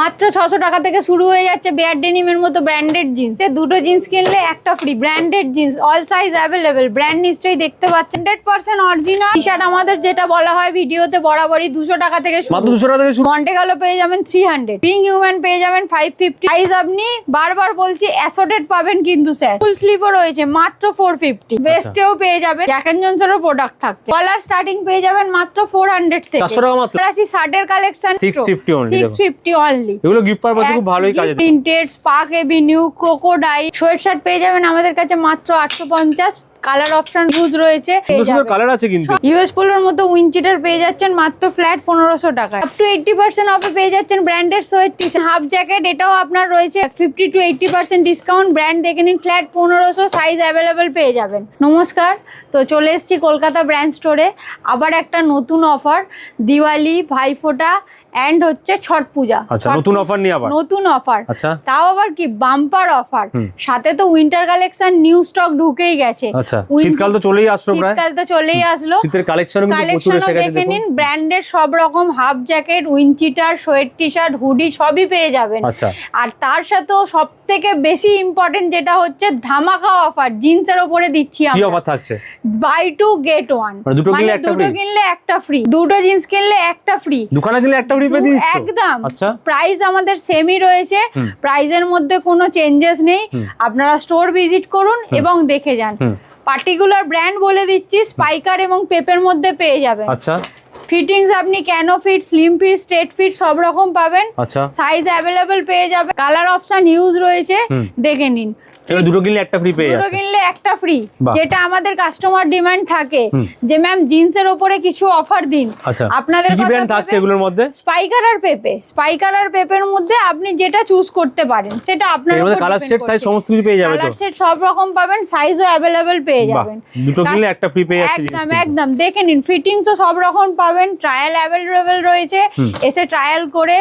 মাত্র ছশো টাকা থেকে শুরু হয়ে যাচ্ছে বেয়ার ডেনিমের মতো ব্র্যান্ডেড জিন্স দুটো জিন্স কিনলে একটা free branded jeans all size available brand নিশ্চয়ই দেখতে পাচ্ছেন। Hundred percent original T shirt আমাদের যেটা বলা হয় ভিডিওতে বরাবরই দুশো টাকা থেকে দুশো টাকা থেকে মন্টে গেলো পেয়ে যাবেন থ্রি হান্ড্রেড পিঙ্ক হিউম্যান পেয়ে যাবেন ফাইভ ফিফটি সাইজ আপনি বারবার বলছি অ্যাসোটেড পাবেন কিন্তু স্যার ফুল স্লিপও রয়েছে মাত্র ফোর ফিফটি বেস্টেও পেয়ে যাবেন। জ্যাক এন্ড জনসেরও প্রোডাক্ট থাকছে। কলার স্টার্টিং পেয়ে যাবেন মাত্র ফোর হান্ড্রেড থেকে। শার্টের collection 650 only six fifty only এগুলো গিফট পারপাসে খুব ভালোই কাজে দেবে। Printed Spark Avenue Crocodile sweat shirt পেয়ে যাবেন। আমাদের কাছে মাত্র আটশো পঞ্চাশ। কালার অপশন ইউজ রয়েছে। সুন্দর সুন্দর কালার আছে কিন্তু। ইউএস পোলোর মতো উইনচিটার পেয়ে যাচ্ছেন মাত্র ফ্ল্যাট পনেরোশো আপ টু এইটটি পার্সেন্ট অফে পেয়ে যাচ্ছেন branded sweat T half jacket এটাও আপনার রয়েছে। Fifty to eighty percent discount brand দেখে নিন ফ্ল্যাট পনেরোশো সাইজ অ্যাভেলেবেল পেয়ে যাবেন। নমস্কার। তো চলে এসেছি কলকাতা ব্র্যান্ড স্টোরে আবার একটা নতুন অফার দিওয়ালি ভাইফোঁটা। অ্যান্ড হচ্ছে ছট পূজা। আচ্ছা নতুন অফার নিয়ে আবার? নতুন অফার আচ্ছা। তাও আবার কি বাম্পার অফার সাথে তো উইন্টার কালেকশন নিউ স্টক ঢুকেই গেছে। আচ্ছা শীতকাল তো চলেই আসলো প্রায়। শীতকাল তো চলেই আসলো। শীতের কালেকশন প্রচুর এসে গেছে দেখে নিন ব্র্যান্ডের সব রকম half jacket windcheater sweat T shirt hoodie সবই পেয়ে যাবেন। আচ্ছা। আর তার সাথেও সব থেকে বেশি ইম্পর্টেন্ট যেটা হচ্ছে ধামাকা অফার জিন্সের ওপরে দিচ্ছি কি আমরা। অফার থাকছে? বাই টু গেট ওয়ান মানে দুটো কিনলে একটা ফ্রি দুটো কিনলে একটা ফ্রি দুটো জিন্স কিনলে একটা ফ্রি দোকানে গেলে একটা ফ্রি পেয়ে দিচ্ছ? একদম। আচ্ছা। প্রাইস আমাদের সেমই রয়েছে। প্রাইজের মধ্যে কোনো চেঞ্জেস নেই। আপনারা স্টোর ভিজিট করুন এবং দেখে যান। পার্টিকুলার ব্র্যান্ড বলে দিচ্ছি স্পাইকার এবং পেপের মধ্যে পেয়ে যাবেন। আচ্ছা। ফিটিংস আপনি কেন fit slim fit straight fit সব রকম পাবেন। আচ্ছা। সাইজ অ্যাভেলেবেল পেয়ে যাবে কালার অপশন ইউজ রয়েছে। দেখে নিন। এবার দুটো কিনলে একটা ফ্রি পেয়ে দুটো কিনলে একটা ফ্রি যেটা আমাদের কাস্টমার ডিমান্ড থাকে। যে ম্যাম জিন্সের ওপরে কিছু অফার দিন। আচ্ছা। আপনাদের কি ব্র্যান্ড থাকছে এগুলোর মধ্যে? স্পাইকার আর পেপে। স্পাইকার আর পেপের মধ্যে আপনি যেটা চুজ করতে পারেন সেটা আপনার এর মধ্যে কালার সেট সাইজ সমস্ত কিছু পেয়ে যাবে তো? কালার সেট সব রকম পাবেন সাইজও অ্যাভেলেবেল পেয়ে যাবেন। দুটো কিনলে একটা ফ্রি পেয়ে যাচ্ছে একদম একদম। দেখে নিন ফিটিংসও সব রকম পাবেন ট্রায়াল অ্যাভেলেবেল রয়েছে। এসে ট্রায়াল করে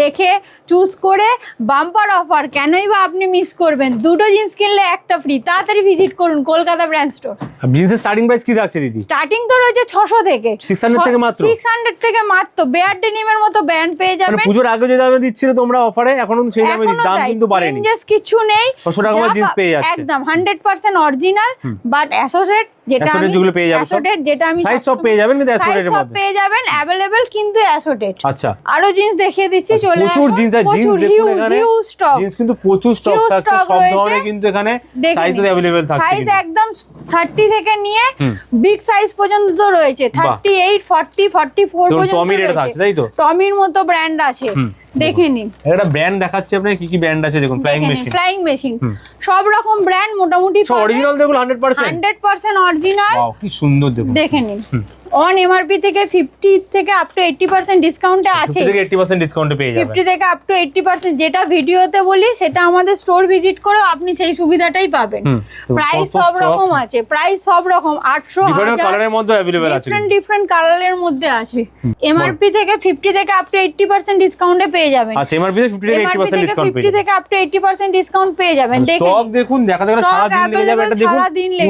দেখে চুজ করে বাম্পার অফার কেনই বা আপনি মিস করবেন? দুটো জিন্স কিনলে একটা ফ্রি তাড়াতাড়ি ভিজিট করুন কলকাতা ব্র্যান্ড স্টোর জিন্সের স্টার্টিং প্রাইস কি থাকছে দিদি? স্টার্টিং তো রয়েছে 600 থেকে। 600 থেকে মাত্র? সিক্স হান্ড্রেড থেকে মাত্র। বেয়ার ডেনিমের মতো ব্র্যান্ড পেয়ে মানে পূজোর পুজোর আগে যে দামে দিচ্ছিল তোমরা অফারে এখন সেই দামে। দাম কিন্তু বাড়েনি। চেঞ্জেস কিছু নেই। 600 টাকা জিন্স পেয়ে যাচ্ছে। একদম hundred percent original but associate যেটা আমি যেগুলো পেয়ে যাবে সব? অ্যাসোটেড যেটা আমি সাইজ সব পেয়ে যাবেন কিন্তু সাইজ সব পেয়ে যাবেন অ্যাভেলেবেল কিন্তু অ্যাসোটেড আচ্ছা। আরও জিন্স দেখিয়ে দিচ্ছি চলে প্রচুর জিন্স আর জিন্স দেখুন এখানে। স্টক জিন্স কিন্তু প্রচুর স্টক থাকছে সব ধরনের কিন্তু এখানে সাইজ। অ্যাভেলেবেল থাকছে সাইজ একদম থার্টি থেকে নিয়ে বিগ সাইজ পর্যন্ত রয়েছে। Thirty eight forty forty four যেমন পর্যন্ত টমি রেট রয়েছে। থাকছে তাই তো? টমির মতো ব্র্যান্ড আছে। দেখে নিন। একটা ব্র্যান্ড দেখাচ্ছে আপনাকে কি কি ব্র্যান্ড আছে দেখুন ফ্লাইং মেশিন ফ্লাইং মেশিন সব রকম ব্র্যান্ড মোটামুটি সব অরিজিনাল দেখুন hundred percent hundred percent original wow কি সুন্দর দেখুন। দেখে নিন। অন এমআরপি থেকে ফিফটি থেকে আপ টু এইটটি পার্সেন্ট ডিসকাউন্টে আছে। থেকে এইটি পার্সেন্ট ডিসকাউন্টে পেয়ে যাবেন। ফিফটি থেকে আপ টু এইটটি পার্সেন্ট যেটা ভিডিওতে বলি সেটা আমাদের স্টোর ভিজিট করেও আপনি সেই সুবিধাটাই পাবেন। প্রাইস সব রকম আছে প্রাইস সব রকম আটশো ডিফারেন্ট কালারের মধ্যে আছে ডিফারেন্ট ডিফারেন্ট কালারের মধ্যে আছে। এমআরপি থেকে ফিফটি থেকে আপ টু এইটটি পার্সেন্ট ডিসকাউন্টে পেয়ে যাবেন। আচ্ছা এমআরপি থেকে ফিফটি থেকে এইটি এমআরপি পার্সেন্ট থেকে ডিসকাউন্ট পেয়ে ফিফটি থেকে up to eighty percent discount পেয়ে যাবেন। দেখুন স্টক দেখুন দেখা যাবে সারা দিন লেগে যাবে। এটা দেখুন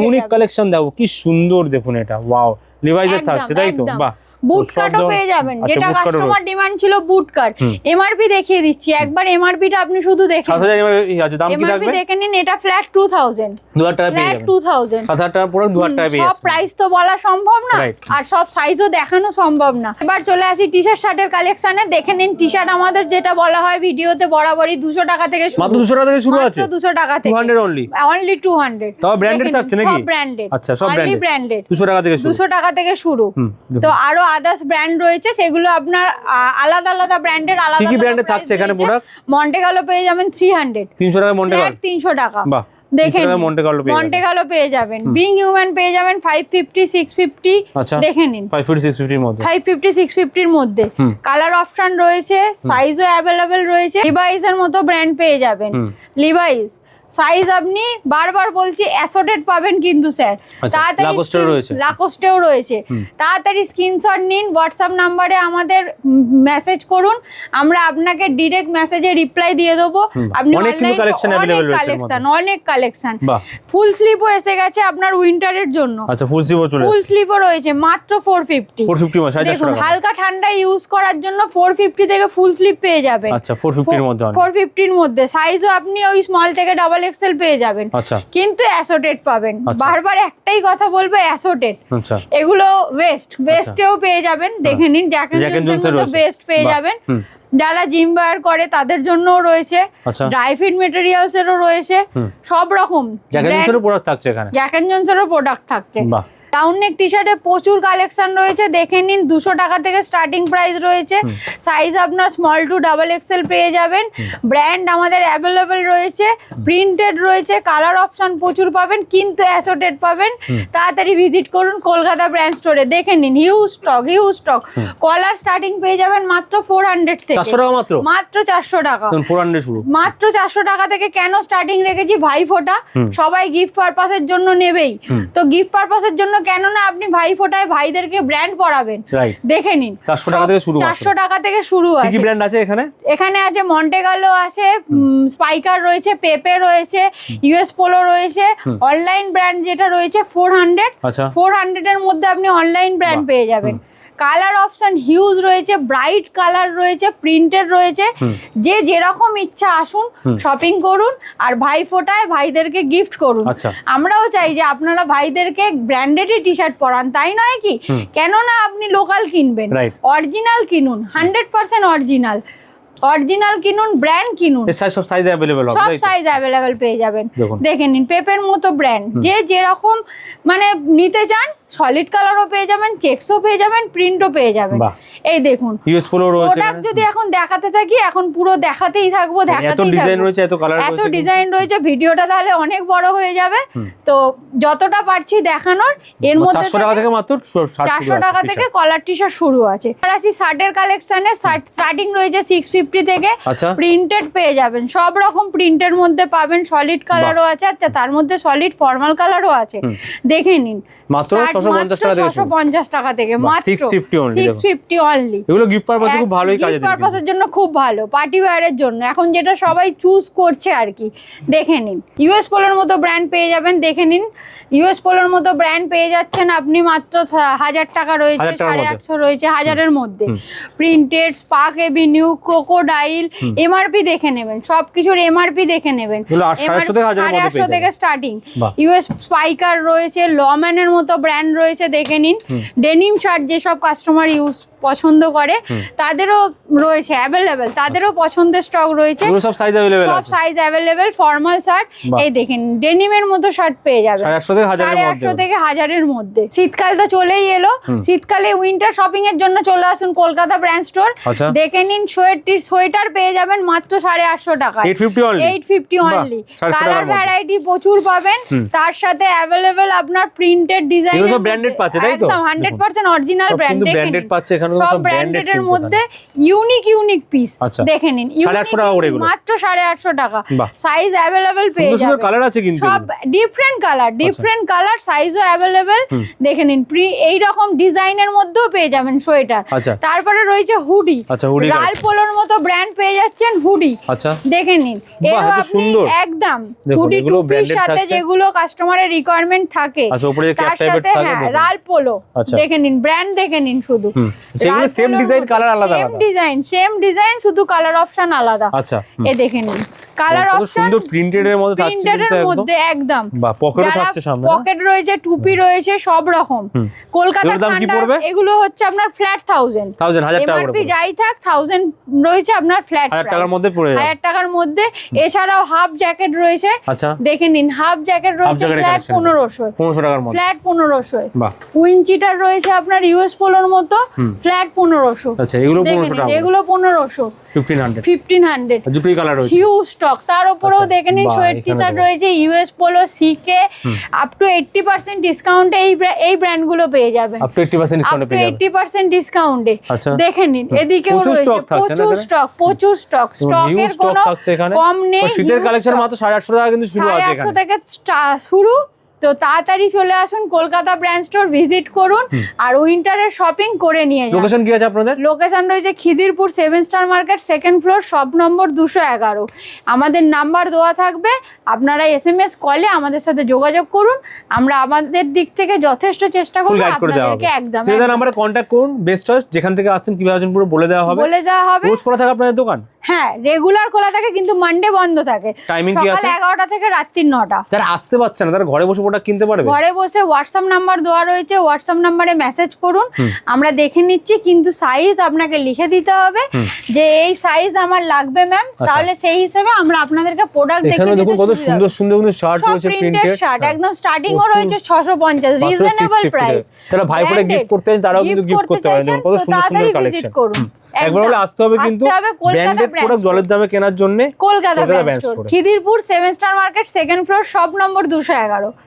ইউনিক কালেকশন দেখো কি সুন্দর দেখুন এটা ওয়াও লিভাইজের থাকছে তাই তো? বাহ। বুট কাটও পেয়ে যাবেন। আচ্ছা, যেটা কাস্টমার ডিমান্ড ছিল বুট কাট এমআরপি দেখিয়ে দিচ্ছি। একবার এমআরপিটা আপনি শুধু দেখেন সাত হাজার এবার এই আছে দাম কি থাকবে? দেখে নিন এটা ফ্ল্যাট টু থাউজেন্ড দু হাজার টাকা পেয়ে যাবেন। টু থাউজেন্ড সাত হাজার টাকা পরে দু হাজার টাকা পেয়ে সব প্রাইস তো বলা সম্ভব না আর সব সাইজও দেখানো সম্ভব না। এবার চলে আসি টি শার্ট শার্টের কালেকশনে দেখে নিন টি শার্ট আমাদের যেটা বলা হয় ভিডিওতে বরাবরই দুশো টাকা থেকে শুরু। মাত্র দুশো টাকা থেকে শুরু আছে? দুশো টাকা থেকে। Hundred only only two hundred তাও branded থাকছে নাকি? সব ব্র্যান্ডেড আচ্ছা, সব ব্র্যান্ডেড দুশো টাকা থেকে শুরু। দুশো টাকা থেকে শুরু। তো আরও আদার্স ব্র্যান্ড রয়েছে সেগুলো আপনার আলাদা আলাদা ব্র্যান্ডের আলাদা কি এর price থাকছে এখানে product? মন্টে গালো পেয়ে যাবেন থ্রি হান্ড্রেড তিনশো টাকা মন্টে কার্ড তিনশো টাকা। বাহ দেখে তিনশো টাকা মন্টে কার্ড পেয়ে যাবেন। পেয়ে যাবেন। বিং হিউম্যান পেয়ে যাবেন ফাইভ ফিফটি সিক্স ফিফটি আচ্ছা। দেখে নিন। ফাইভ ফিফটি সিক্স ফিফটির মধ্যে। ফাইভ ফিফটি সিক্স ফিফটির মধ্যে। কালার অপশন রয়েছে সাইজও অ্যাভেলেবেল রয়েছে। লিভাইস এর মতো ব্র্যান্ড পেয়ে যাবেন। লিভাইস সাইজ আপনি বারবার বলছি অ্যাসোটেড পাবেন কিন্তু স্যার আচ্ছা, লাকোস্টেও রয়েছে। তাড়াতাড়ি স্ক্রিনশট নিন হোয়াটসঅ্যাপ নাম্বারে আমাদের মেসেজ করুন। আমরা আপনাকে ডিরেক্ট মেসেজে রিপ্লাই দিয়ে দেবো। আপনি অনেক এর কালেকশন অনেক কালেকশন ফুল স্লিপও এসে গেছে আপনার উইন্টারের জন্য। আচ্ছা ফুল সিভও চলে ফুল স্লিপও রয়েছে মাত্র ফোর ফিফটি ফোর ফিফটি সাড়ে চারশো দেখুন হালকা ঠান্ডা ইউজ করার জন্য ফোর ফিফটি থেকে ফুল স্লিপ পেয়ে যাবেন। আচ্ছা ফোর ফিফটির মধ্যে অনেক। ফোর ফিফটির মধ্যে। সাইজও আপনি ওই স্মল থেকে ডাবল এক্সেল পেয়ে যাবেন। আচ্ছা। কিন্তু অ্যাসোটেড পাবেন। আচ্ছা। বারবার একটাই কথা বলব অ্যাসোটেড আচ্ছা। এগুলো ওয়েস্ট ওয়েস্টেও পেয়ে যাবেন দেখে নিন। বেস্ট পেয়ে যাবেন। যারা জিম বার করে তাদের জন্যও রয়েছে। ড্রাইফিড ড্রাই ফিট মেটেরিয়ালস এরও রয়েছে। সব রকম। জ্যাকেট জোনসেরও প্রোডাক্ট থাকছে প্রোডাক্ট থাকছে। রাউন্ড নেক টি শার্টে প্রচুর কালেকশন রয়েছে দেখে নিন দুশো টাকা থেকে স্টার্টিং প্রাইস রয়েছে। সাইজ আপনার স্মল টু ডাবল এক্সেল পেয়ে যাবেন। ব্র্যান্ড আমাদের অ্যাভেলেবেল রয়েছে প্রিন্টেড রয়েছে কালার অপশন প্রচুর পাবেন কিন্তু অ্যাসোটেড পাবেন। তাড়াতাড়ি ভিজিট করুন কলকাতা ব্র্যান্ড স্টোরে দেখে নিন huge stock huge stock collar starting পেয়ে যাবেন মাত্র ফোর হান্ড্রেড থেকে। মাত্র? মাত্র চারশো টাকা। মাত্র চারশো টাকা থেকে কেন স্টার্টিং রেখেছি? ভাই ফোটা। সবাই গিফট পারপাসের জন্য নেবেই। তো গিফট পারপাসের জন্য কেন না আপনি ভাই ফোটায় ভাইদেরকে ব্র্যান্ড পরাবেন। দেখে নিন। 400 টাকা থেকে শুরু চারশো টাকা থেকে শুরু আছে। ব্র্যান্ড আছে এখানে? এখানে আছে মন্টেগালো আছে স্পাইকার রয়েছে পেপে রয়েছে ইউএস পোলো রয়েছে অনলাইন ব্র্যান্ড যেটা রয়েছে ফোর হান্ড্রেড ফোর হান্ড্রেড এর মধ্যে আপনি অনলাইন ব্র্যান্ড পেয়ে যাবেন। কালার অপশন হিউজ রয়েছে ব্রাইট কালার রয়েছে প্রিন্টেড রয়েছে। যে যেরকম ইচ্ছা আসুন শপিং করুন আর ভাই ফোটায় ভাইদেরকে গিফট করুন। আচ্ছা। আমরাও চাই যে আপনারা ভাইদেরকে ব্র্যান্ডেডই টি শার্ট পরান তাই নয় কি? কেননা আপনি লোকাল কিনবেন। অরিজিনাল কিনুন হান্ড্রেড পার্সেন্ট অরিজিনাল অরিজিনাল কিনুন ব্র্যান্ড কিনুন। সব সাইজ অ্যাভেলেবল হবে সব সাইজ অ্যাভেলেবেল পেয়ে যাবেন। দেখে নিন পেপের মতো ব্র্যান্ড যে যেরকম মানে নিতে চান সলিড কালারও পেয়ে যাবেন চেকসও পেয়ে যাবেন প্রিন্টও পেয়ে যাবেন। এই দেখুন পোলো রয়েছে প্রোডাক্ট যদি এখন দেখাতে থাকি এখন পুরো দেখাতেই থাকব এত দেখাতেই ডিজাইন রয়েছে এত কালার এত ডিজাইন রয়েছে ভিডিওটা তাহলে অনেক বড় হয়ে যাবে। তো যতটা পারছি দেখানোর এর মধ্যে চারশো টাকা থেকে মাত্র চারশো টাকা থেকে কলার টি শার্ট শুরু আছে। আর আসি শার্টের কালেকশনে শার্ট স্টার্টিং রয়েছে সিক্স ফিফটি থেকে আচ্ছা। প্রিন্টেড পেয়ে যাবেন। সব রকম প্রিন্টের মধ্যে পাবেন। সলিড কালারও আছে আচ্ছা তার মধ্যে সলিড ফর্মাল কালারও আছে। দেখে নিন। মাত্র 650 টাকা থেকে শুরু। পঞ্চাশ টাকা থেকে মাত্র 650 only সিক্স অনলি এগুলো গিফট পারপাসে খুব ভালোই কাজে দেবে পারপাসের জন্য খুব ভালো পার্টি ওয়্যারের জন্য। এখন যেটা সবাই চুজ করছে আর কি দেখে নিন। ইউএস পোলোর মতো ব্র্যান্ড পেয়ে যাবেন দেখে নিন। ইউএস পোলোর মতো ব্র্যান্ড পেয়ে যাচ্ছেন আপনি মাত্র হাজার টাকা রয়েছে সাড়ে আটশো রয়েছে হাজারের মধ্যে। Printed Spark Avenue Crocodile MRP দেখে নেবেন সবকিছুর এমআরপি দেখে নেবেন। সাড়ে আটশো থেকে। স্টার্টিং ইউএস স্পাইকার রয়েছে লম্যানের মতো ব্র্যান্ড রয়েছে দেখে নিন। ডেনিম শার্ট যেসব কাস্টমার ইউজ পছন্দ করে তাদেরও রয়েছে অ্যাভেলেবেল তাদেরও পছন্দের স্টক রয়েছে। সব সাইজ অ্যাভেলেবেল সব সাইজ অ্যাভেলেবেল ফর্মাল শার্ট এই দেখেন ডেনিমের মতো শার্ট পেয়ে যাবেন সাড়ে আটশো থেকে হাজারের মধ্যে। শীতকাল তো চলেই এলো। শীতকালে উইন্টার শপিং এর জন্য চলে আসুন কলকাতা ব্র্যান্ড স্টোর আচ্ছা। দেখে নিন সোয়েটার সোয়েটার পেয়ে যাবেন মাত্র সাড়ে আটশো টাকা 850 only? Eight fifty only colour variety প্রচুর পাবেন। তার সাথে অ্যাভেলেবেল আপনার প্রিন্টেড ডিজাইন branded পাচ্ছে, তাই তো? একদম হান্ড্রেড পার্সেন্ট অরিজিনাল সব ব্র্যান্ড কিন্তু দেখে পাচ্ছে, এখানে সব ব্র্যান্ডেড এর মধ্যে ইউনিক ইউনিক পিস। দেখে নিন? মাত্র সাড়ে আটশো টাকা। সাইজ অ্যাভেলেবেল পেয়ে সুন্দর কালার আছে কিন্তু সব ডিফারেন্ট কালার ডিফারেন্ট কালার সাইজও অ্যাভেলেবেল দেখে নিন প্রি এই রকম ডিজাইনের মধ্যেও পেয়ে যাবেন সোয়েটার। আচ্ছা। তারপরে রয়েছে হুডি লাল পোলোর মতো ব্র্যান্ড পেয়ে যাচ্ছেন হুডি আচ্ছা। দেখে নিন এরও আপনি। একদম হুডি টুপির সাথে যেগুলো কাস্টমারের রিকোয়ারমেন্ট থাকে আচ্ছা, তার সাথে হ্যাঁ। লাল পোলো। দেখে নিন ব্র্যান্ড দেখে নিন শুধু। যেগুলো সেম ডিজাইন কালার আলাদা সেম। ডিজাইন সেম ডিজাইন শুধু কালার অপশন আলাদা আচ্ছা। এ দেখে নিন কালার অপশন সুন্দর প্রিন্টেড এর মধ্যে থাকছে প্রিন্টেড এর একদম। মধ্যে একদম। বাহ, pocket থাকছে সামনে, পকেট রয়েছে টুপি রয়েছে সব রকম। কলকাতা পড়বে? এগুলো হচ্ছে আপনার ফ্ল্যাট থাউজেন্ড থাউজেন্ড হাজার টাকা এমআরপি পড়বে। যাই থাক থাউজেন্ড রয়েছে আপনার ফ্ল্যাট হাজার টাকার মধ্যে পড়ে যাবে। হাজার টাকার মধ্যে। এছাড়াও হাফ জ্যাকেট রয়েছে। আচ্ছা। দেখে নিন হাফ জ্যাকেট রয়েছে ফ্ল্যাট collection আছে। পনেরোশো পনেরোশো টাকার মধ্যে। ফ্ল্যাট পনেরোশো বাহ। উইনচিটার রয়েছে আপনার ইউএস পোলোর মতো। ফ্ল্যাট পনেরোশো। আচ্ছা এগুলো দেখে পনেরোশো নিন টাকা এগুলো পনেরোশো। কালার রয়েছে। হিউজ স্টক তার উপরেও আচ্ছা, দেখে নিন সোয়েট টি শার্ট রয়েছে US polo CK up to eighty percent ডিসকাউন্টে এই এই ব্র্যান্ডগুলো পেয়ে যাবেন। Up to eighty percent up ডিসকাউন্টে পেয়ে যাবেন। এইটটি পার্সেন্ট ডিসকাউন্টে। দেখে নিন এদিকেও প্রচুর রয়েছে স্টক প্রচুর স্টক স্টকের স্টক কোনো কম নেই শীতের কালেকশন মাত্র সাড়ে আটশো টাকা কিন্তু শুরু আছে একশো এখানে। থেকে শুরু তো তাড়াতাড়ি চলে আসুন কলকাতা ব্র্যান্ড স্টোর ভিজিট করুন আর উইন্টারের শপিং করে নিয়ে যান। লোকেশন কি আছে আপনাদের? লোকেশন রয়েছে Khidirpur seven star market second floor shop number দুশো এগারো। আমাদের নাম্বার দেওয়া থাকবে আপনারা এস এম এস কলে আমাদের সাথে যোগাযোগ করুন। আমরা আমাদের দিক থেকে যথেষ্ট চেষ্টা করব আপনাদেরকে একদম নাম্বারে কন্ট্যাক্ট করুন বেস্ট চয়েস যেখান থেকে আসছেন কীভাবে আসছেন পুরো বলে দেওয়া হবে। বলে দেওয়া হবে। খোলা থাকে আপনাদের দোকান? হ্যাঁ রেগুলার খোলা থাকে কিন্তু মানডে বন্ধ থাকে। Timing কি আছে সকাল আছে? এগারোটা থেকে রাত্রির নটা। যারা আসতে পারছে না তারা ঘরে বসে প্রোডাক্ট কিনতে পারবে? ঘরে বসে হোয়াটসঅ্যাপ নাম্বার দেওয়া রয়েছে হোয়াটসঅ্যাপ নাম্বারে মেসেজ করুন। আমরা দেখে নিচ্ছি কিন্তু সাইজ আপনাকে লিখে দিতে হবে যে এই সাইজ আমার লাগবে ম্যাম তাহলে সেই হিসেবে আমরা আপনাদেরকে প্রোডাক্ট দেখে আচ্ছা। এখানে দেখুন কত সুন্দর সুন্দর কিন্তু শার্ট রয়েছে প্রিন্টেড প্রিন্টেড শার্ট একদম স্টার্টিং ও। রয়েছে 650 রিজনেবল প্রাইস যারা ভাই ফোনে গিফট করতে চান তারাও কিন্তু গিফট করতে পারেন কত সুন্দর সুন্দর কালেকশন করুন। একবার হলে আসতে হবে কিন্তু ব্র্যান্ডেড প্রোডাক্ট জলের দামে কেনার জন্য Kolkata brand store Khidirpur seven star market second floor shop number দুশো এগারো।